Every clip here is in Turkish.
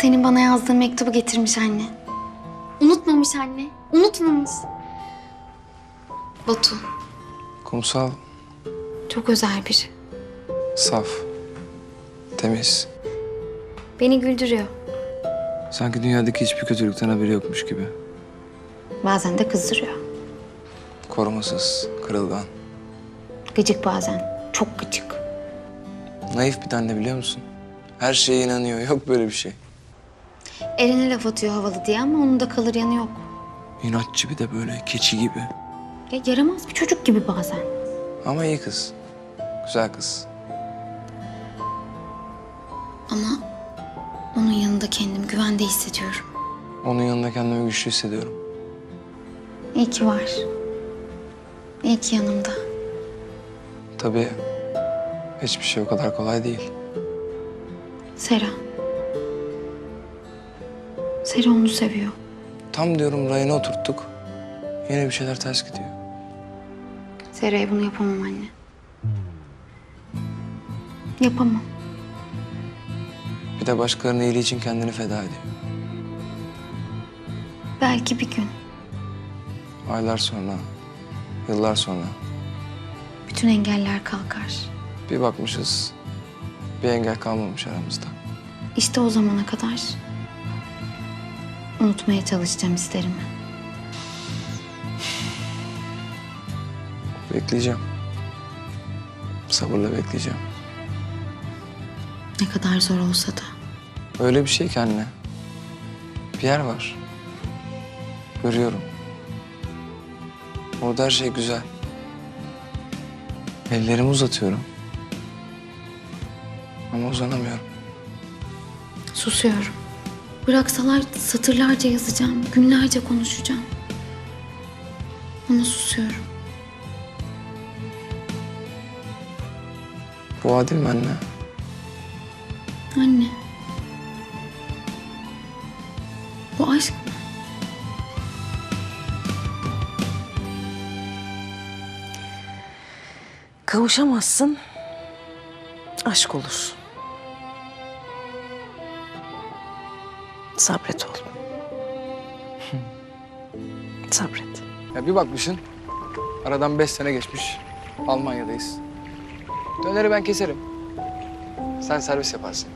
Senin bana yazdığın mektubu getirmiş anne. Unutmamış anne. Unutmamış. Batu Kumsal, çok özel biri. saf, temiz. Beni güldürüyor. Sanki dünyadaki hiçbir kötülükten haberi yokmuş gibi. Bazen de kızdırıyor. Korumasız, kırılgan. Gıcık bazen. Çok gıcık. Naif bir tane biliyor musun? Her şeye inanıyor. Yok böyle bir şey. Eren'e laf atıyor havalı diye ama onun da kalır yanı yok. İnatçı bir de böyle keçi gibi. Ya yaramaz bir çocuk gibi bazen. Ama iyi kız. Güzel kız. Ama onun yanında kendimi güvende hissediyorum. Onun yanında kendimi güçlü hissediyorum. İyi ki var. İyi ki yanımda. Tabii hiçbir şey o kadar kolay değil. Sera. Sera onu seviyor. Tam diyorum rayına oturttuk. Yine bir şeyler ters gidiyor. Sera'ya bunu yapamam anne. Yapamam. Bir de başkalarının iyiliği için kendini feda ediyor. Belki bir gün Aylar sonra, yıllar sonra bütün engeller kalkar. bir bakmışız bir engel kalmamış aramızda. İşte o zamana kadar unutmaya çalışacağım isterimi. Bekleyeceğim. Sabırla bekleyeceğim. Ne kadar zor olsa da. Öyle bir şey ki anne. Bir yer var. Görüyorum. Orada her şey güzel. Ellerimi uzatıyorum. Ama uzanamıyorum. Susuyorum. Bıraksalar satırlarca yazacağım, günlerce konuşacağım. Ama susuyorum. Bu adil mi anne? Anne. Bu aşk mı? Kavuşamazsın. Aşk olur. Sabret oğlum. Sabret. Ya bir bakmışsın. Aradan beş sene geçmiş. Almanya'dayız. Döneri ben keserim. Sen servis yaparsın.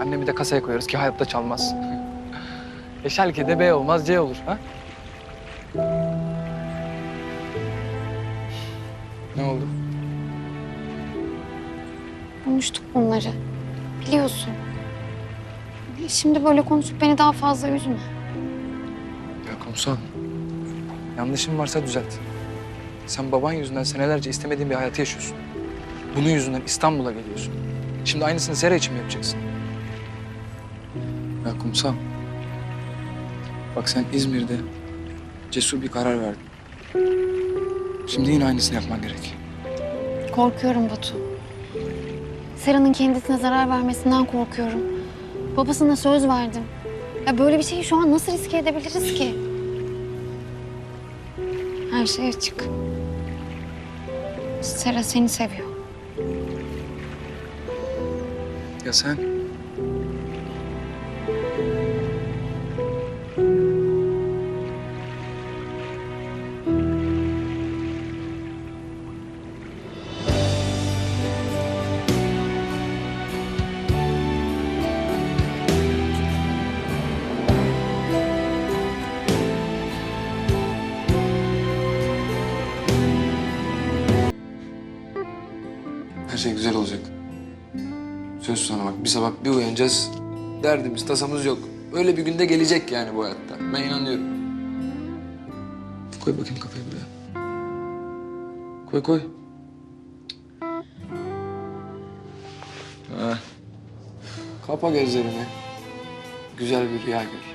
Annemi de kasaya koyarız ki hayatta çalmaz. e Şalke'de B olmaz C olur ha? Ne oldu? Konuştuk bunları. Biliyorsun. Şimdi böyle konuşup beni daha fazla üzme. Ya kumsal. Yanlışım varsa düzelt. Sen baban yüzünden senelerce istemediğin bir hayatı yaşıyorsun. Bunun yüzünden İstanbul'a geliyorsun. Şimdi aynısını Sera için mi yapacaksın? Ya kumsal. Bak sen İzmir'de cesur bir karar verdin. Şimdi yine aynısını yapman gerek. Korkuyorum Batu. Sera'nın kendisine zarar vermesinden korkuyorum. Babasına söz verdim. Ya böyle bir şeyi şu an nasıl riske edebiliriz ki? Her şey açık. Sera seni seviyor. Ya sen? Şey güzel olacak. Söz sana bak bir sabah bir uyanacağız. Derdimiz, tasamız yok. Öyle bir günde gelecek yani bu hayatta. Ben inanıyorum. Koy bakayım kafayı buraya. Koy koy. Ha. Kapa gözlerini. Güzel bir rüya gör.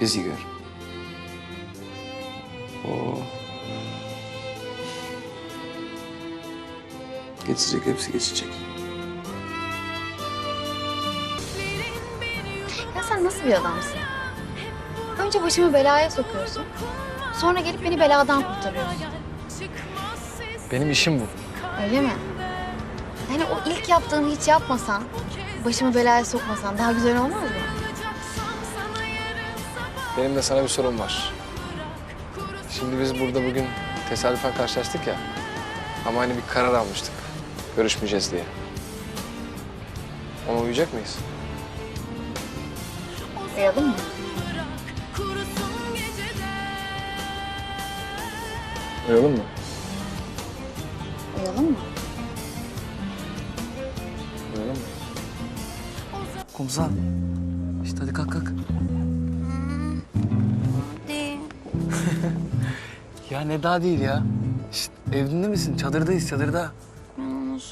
Bizi gör. Oo. Geçecek, hepsi geçecek. Ya sen nasıl bir adamsın? Önce başımı belaya sokuyorsun. Sonra gelip beni beladan kurtarıyorsun. Benim işim bu. Öyle mi? Yani o ilk yaptığını hiç yapmasan başımı belaya sokmasan daha güzel olmaz mı? Benim de sana bir sorum var. Şimdi biz burada bugün tesadüfen karşılaştık ya. Ama hani bir karar almıştık. Görüşmeyeceğiz diye. Ona uyuyacak mıyız? Uyalım mı? Uyuyalım mı? Uyalım mı? Uyuyalım mı? Kumsal. İşte hadi kalk kalk. Değil. Ya ne daha değil ya. Şişt, evinde misin? Çadırdayız çadırda.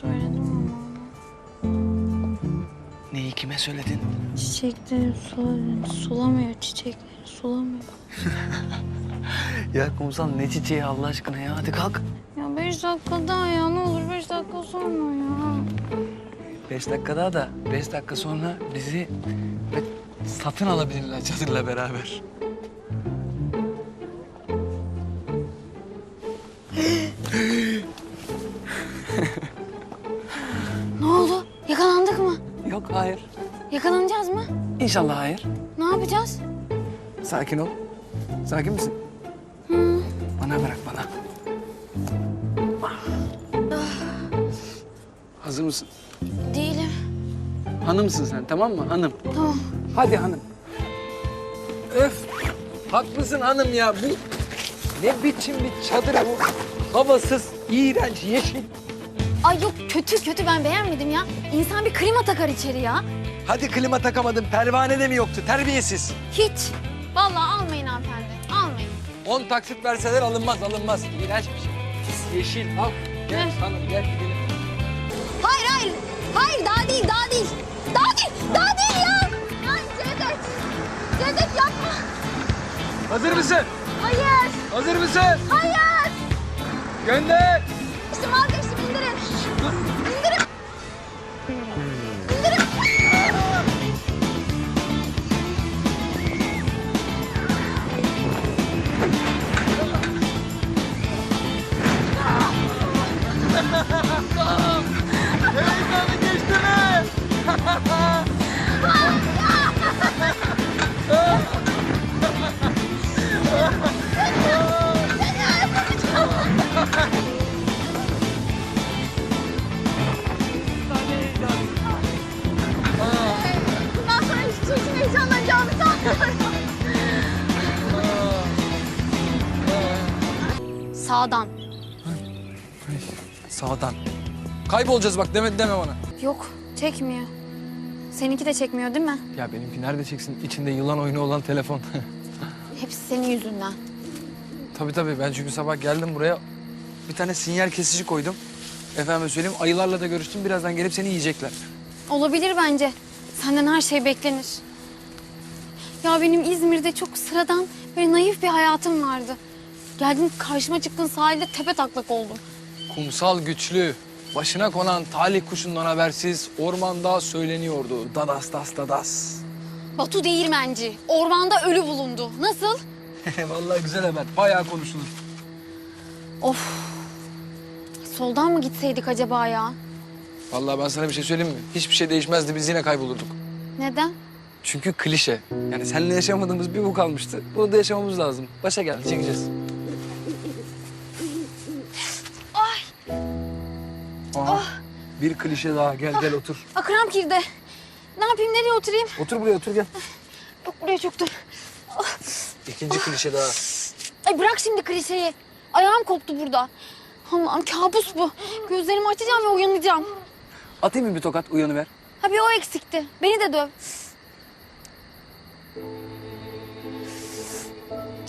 Söyledim ama. Neyi kime söyledin? Çiçekleri sulamıyor. Sulamıyor çiçekleri sulamıyor. Ya kumsal ne çiçeği Allah aşkına ya. Hadi kalk. Ya beş dakika daha ya ne olur beş dakika sonra ya. Beş dakika daha da beş dakika sonra bizi satın alabilirler çadırla beraber. Yakalanacağız mı? İnşallah hayır. Ne yapacağız? Sakin ol. Sakin misin? Bana bırak bana. Hazır mısın? Değilim. Hanımsın sen tamam mı? Hanım. Tamam. Hadi hanım. Öf. Haklısın hanım ya. Bu ne biçim bir çadır bu? Havasız, iğrenç, yeşil. Ay yok kötü kötü ben beğenmedim ya. İnsan bir klima takar içeri ya. Hadi klima takamadın. Pervane de mi yoktu? Terbiyesiz. Hiç. Vallahi almayın hanımefendi. Almayın. 10 taksit verseler alınmaz, alınmaz. İğrenç bir şey. Pis yeşil. Al. Gel Ver. hanım gel gidelim. Hayır hayır. Hayır daha değil daha değil. Daha değil. Daha değil ya. Ay Cevdet. Cevdet yapma. Hazır mısın? Hayır. Hazır mısın? Hayır. Gönder. İşte vazgeçtim Bundan sonra hiçbir şey için heyecanlanacağımı sanmıyorum. Sağdan. Sağdan. Kaybolacağız bak deme deme bana. Yok çekmiyor. Seninki de çekmiyor değil mi? Ya benimki nerede çeksin? İçinde yılan oyunu olan telefon. Hepsi senin yüzünden. tabii tabii ben çünkü sabah geldim buraya. Bir tane sinyal kesici koydum. Efendim söyleyeyim ayılarla da görüştüm. Birazdan gelip seni yiyecekler. Olabilir bence. Senden her şey beklenir. Ya benim İzmir'de çok sıradan böyle naif bir hayatım vardı. Geldin karşıma çıktın sahilde tepe taklak oldum. Kumsal güçlü. Başına konan talih kuşundan habersiz ormanda söyleniyordu. Dadas das dadas. Batu Değirmenci. Ormanda ölü bulundu. Nasıl? Vallahi güzel haber. Bayağı konuşulur. Of. Soldan mı gitseydik acaba ya? Vallahi ben sana bir şey söyleyeyim mi? Hiçbir şey değişmezdi. Biz yine kaybolurduk. Neden? Çünkü klişe. Yani seninle yaşamadığımız bir bu kalmıştı. Bunu da yaşamamız lazım. Başa geldi, çekeceğiz. Bir klişe daha. Gel gel otur. Akram girdi. Ne yapayım nereye oturayım? Otur buraya otur gel. Yok buraya çöktüm. İkinci klişe daha. Ay bırak şimdi klişeyi. Ayağım koptu burada. Allah'ım kabus bu. Gözlerimi açacağım ve uyanacağım. Atayım mı bir tokat uyanıver? Ha bir o eksikti. Beni de döv.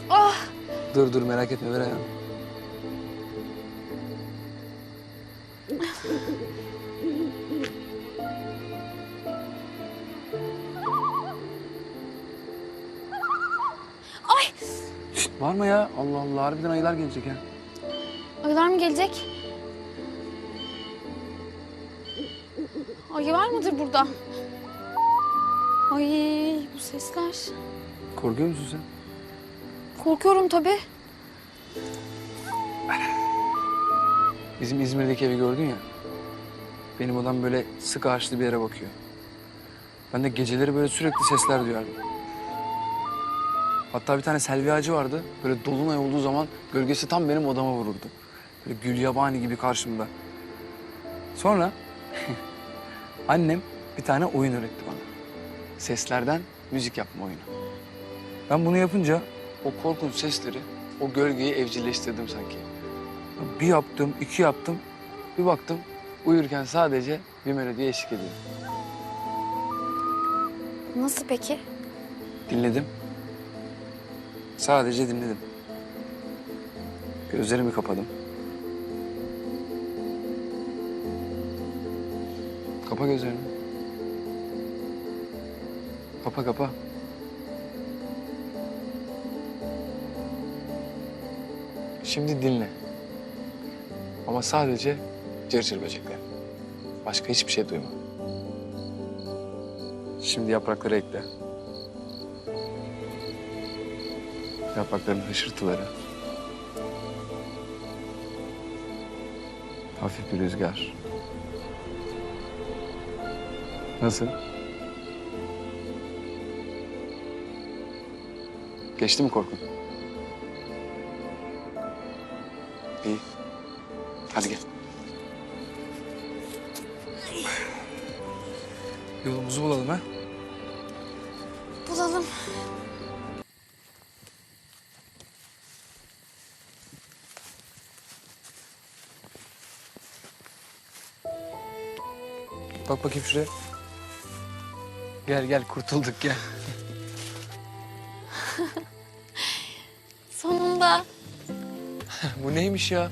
Ah Dur dur merak etme ver ayağını. Var mı ya? Allah Allah harbiden ayılar gelecek ya. Ayılar mı gelecek? Ayı var mıdır burada? Ay bu sesler. Korkuyor musun sen? Korkuyorum tabii. Bizim İzmir'deki evi gördün ya. Benim odam böyle sık ağaçlı bir yere bakıyor. Ben de geceleri böyle sürekli sesler duyardım. Hatta bir tane selvi ağacı vardı. Böyle dolunay olduğu zaman gölgesi tam benim odama vururdu. Böyle gül yabani gibi karşımda. Sonra annem bir tane oyun öğretti bana. Seslerden müzik yapma oyunu. Ben bunu yapınca o korkunç sesleri, o gölgeyi evcilleştirdim sanki. Bir yaptım, iki yaptım. Bir baktım uyurken sadece bir melodiye eşlik ediyor. Nasıl peki? Dinledim. Sadece dinledim. Gözlerimi kapadım. Kapa gözlerini. Kapa kapa. Şimdi dinle. Ama sadece cırcır böcekler. Başka hiçbir şey duyma. Şimdi yaprakları ekle. Yaprakların hışırtıları. Hafif bir rüzgar. Nasıl? Geçti mi korkun? İyi. Hadi gel. Yolumuzu bulalım ha. Bulalım. Bak bakayım şuraya. Gel gel kurtulduk gel. Sonunda. Bu neymiş ya?